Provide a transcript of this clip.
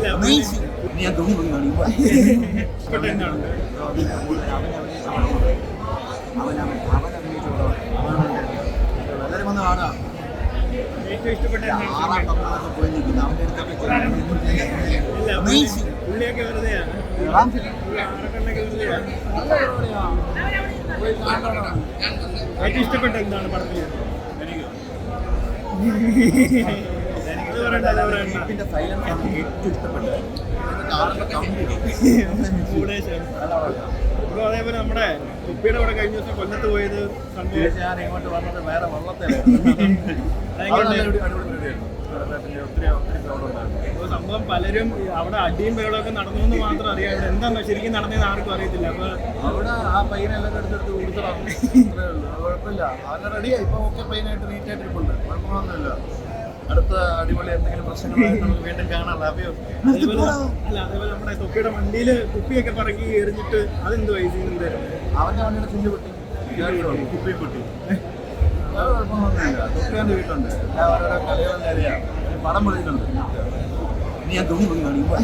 ഞാൻ പോയി പോയി ഇഷ്ടപ്പെട്ട എന്താണ് പടത്തിൽ അതേപോലെ നമ്മുടെ കുപ്പിയുടെ കൂടെ കഴിഞ്ഞ ദിവസം കൊല്ലത്ത് പോയത് സംഭവം ഞാൻ ഇങ്ങോട്ട് വന്നത് വേറെ വള്ളത്തിലാണ്. അതെങ്ങനെ ഒത്തിരി ഒത്തിരി. അപ്പോൾ സംഭവം പലരും അവിടെ അടിയും ബഹളമൊക്കെ നടന്നു എന്ന് മാത്രം അറിയാം. ഇവിടെ എന്താ ശരിക്കും നടന്നതെന്ന് ആർക്കും അറിയത്തില്ല. അപ്പൊ അവിടെ ആ പയ്യനെ എല്ലാം എടുത്തെടുത്ത് കൊടുത്തതാണ് അത്രേ ഉള്ളൂ. അത് കുഴപ്പമില്ല. അവനെ റെഡിയായി ഇപ്പൊ ഓക്കെ പയ്യനായിട്ട് നീറ്റ് ആയിട്ട് ഇരിപ്പുണ്ട്. കുഴപ്പമൊന്നുമില്ല. അടുത്ത അടിപൊളി എന്തെങ്കിലും പ്രശ്നങ്ങളായിട്ട് നമുക്ക് വീണ്ടും കാണാം. അല്ല അതേപോലെ നമ്മുടെ തൊപ്പിയുടെ വണ്ടിയിൽ കുപ്പിയൊക്കെ പറക്കി എറിഞ്ഞിട്ട് അതെന്ത് അവന്റെ വണ്ടിയുടെ ചില്ല് പൊട്ടി. കേട്ടോ, കുപ്പി പൊട്ടി. കുഴപ്പമൊന്നുമില്ല തൊപ്പിയാന്റെ വീട്ടുണ്ട് ഞാൻ ഓരോരോ കളികളും നേരെയാണ് പടം പൊളിയിട്ടുണ്ട് ഇനി ഞാൻ തുണി പോയി കാണിക്കുമ്പോൾ